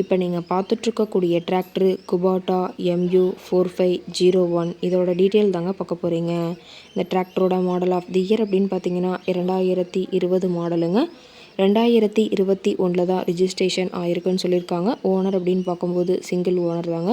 இப்போ நீங்கள் பார்த்துட்ருக்கக்கூடிய tractor Kubota MU four five zero one இதோட டீட்டெயில் தாங்க பார்க்க போகிறீங்க இந்த டிராக்டரோட மாடல் ஆஃப் தி இயர் அப்படின்னு பார்த்தீங்கன்னா இரண்டாயிரத்தி இருபது மாடலுங்க ரெண்டாயிரத்தி இருபத்தி ஒன்றில் தான் ரிஜிஸ்ட்ரேஷன் ஆயிருக்குன்னு சொல்லியிருக்காங்க. ஓனர் அப்படின்னு பார்க்கும்போது சிங்கிள் ஓனர் தாங்க.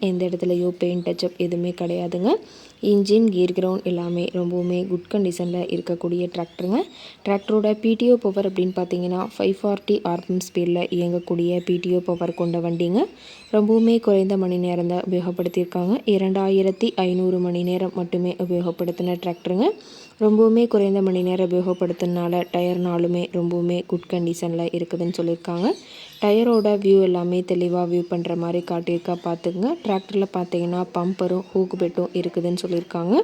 எந்த இடத்துலையோ பெயிண்ட் டச்சப் எதுவுமே கிடையாதுங்க. இன்ஜின் கியர் கிரவுண்ட் எல்லாமே ரொம்பவுமே குட் கண்டிஷனில் இருக்கக்கூடிய டிராக்டருங்க டிராக்டரோட பிடிஓ பவர் அப்படின்னு பார்த்தீங்கன்னா ஃபைவ் ஃபார்ட்டி ஆர்பிஎம் ஸ்பீடில் இயங்கக்கூடிய பிடிஓ பவர் கொண்ட வண்டிங்க. ரொம்பவுமே குறைந்த மணி நேரம் தான் உபயோகப்படுத்தியிருக்காங்க. இரண்டாயிரத்தி ஐநூறு மணி நேரம் மட்டுமே உபயோகப்படுத்தின டிராக்டருங்க ரொம்பவுமே குறைந்த மணி நேரம் உபயோகப்படுத்தினால டயர்னாலுமே ரொம்பவுமே குட் கண்டிஷனில் இருக்குதுன்னு சொல்லியிருக்காங்க. டயரோட வியூ எல்லாமே தெளிவாக வியூ பண்ணுற மாதிரி காட்டியிருக்கா. பார்த்துக்குங்க. டிராக்டரில் பார்த்தீங்கன்னா பம்பரும் ஹூக் பெட்டும் இருக்குதுன்னு சொல்லியிருக்காங்க.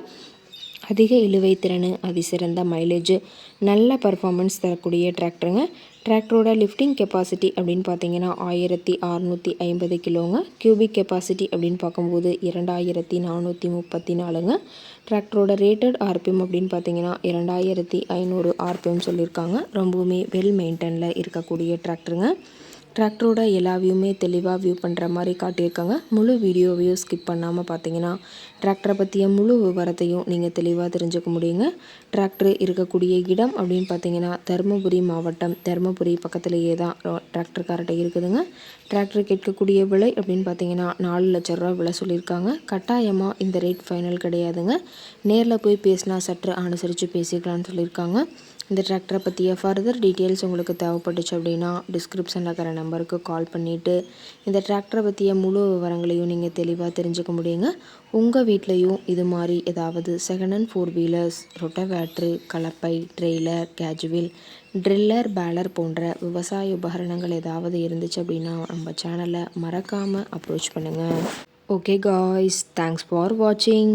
அதிக இழுவை திறன் அதிசிறந்த மைலேஜ் நல்ல பர்ஃபார்மன்ஸ் தரக்கூடிய டிராக்டருங்க டிராக்டரோட லிஃப்டிங் கெப்பாசிட்டி அப்படின்னு பார்த்தீங்கன்னா ஆயிரத்தி அறநூற்றி ஐம்பது கிலோங்க. கியூபிக் கெப்பாசிட்டி அப்படின்னு பார்க்கும்போது இரண்டாயிரத்தி நானூற்றி முப்பத்தி நாலுங்க. டிராக்டரோட ரேட்டட் ஆர்பிஎம் அப்படின்னு பார்த்தீங்கன்னா இரண்டாயிரத்தி ஐநூறு ஆர்பிஎம் சொல்லியிருக்காங்க. ரொம்பவுமே வெல் மெயின்டெனில் இருக்கக்கூடிய டிராக்டருங்க டிராக்டரோட எல்லா வியூமே தெளிவாக வியூ பண்ணுற மாதிரி காட்டியிருக்காங்க. முழு வீடியோவையும் ஸ்கிப் பண்ணாமல் பார்த்தீங்கன்னா டிராக்டரை பற்றிய முழு விவரத்தையும் நீங்கள் தெளிவாக தெரிஞ்சுக்க முடியுங்க. டிராக்டர் இருக்கக்கூடிய இடம் அப்படின்னு பார்த்தீங்கன்னா தருமபுரி மாவட்டம் தருமபுரி பக்கத்துலேயே தான் டிராக்டர் கார்ட்டை இருக்குதுங்க. டிராக்டர் கேட்கக்கூடிய விலை அப்படின்னு பார்த்தீங்கன்னா நாலு லட்ச ரூபா விலை சொல்லியிருக்காங்க. கட்டாயமாக இந்த ரேட் ஃபைனல் கிடையாதுங்க. நேரில் போய் பேசினா சற்று அனுசரித்து பேசிக்கலாம்னு சொல்லியிருக்காங்க. இந்த டிராக்டரை பற்றிய ஃபர்தர் டீட்டெயில்ஸ் உங்களுக்கு தேவைப்பட்டுச்சு அப்படின்னா டிஸ்கிரிப்ஷனில் இருக்கிற நம்பருக்கு கால் பண்ணிவிட்டு இந்த டிராக்டரை பற்றிய முழு விவரங்களையும் நீங்கள் தெளிவாக தெரிஞ்சுக்க முடியுங்க. உங்கள் வீட்லேயும் இது மாதிரி ஏதாவது second hand four wheelers rotavator கலப்பை ட்ரெய்லர் கேஜுவில் ட்ரில்லர் பேலர் போன்ற விவசாய உபகரணங்கள் ஏதாவது இருந்துச்சு அப்படின்னா நம்ம சேனலை மறக்காமல் அப்ரோச் பண்ணுங்கள் ஓகே காய்ஸ் தேங்க்ஸ் ஃபார் வாட்சிங்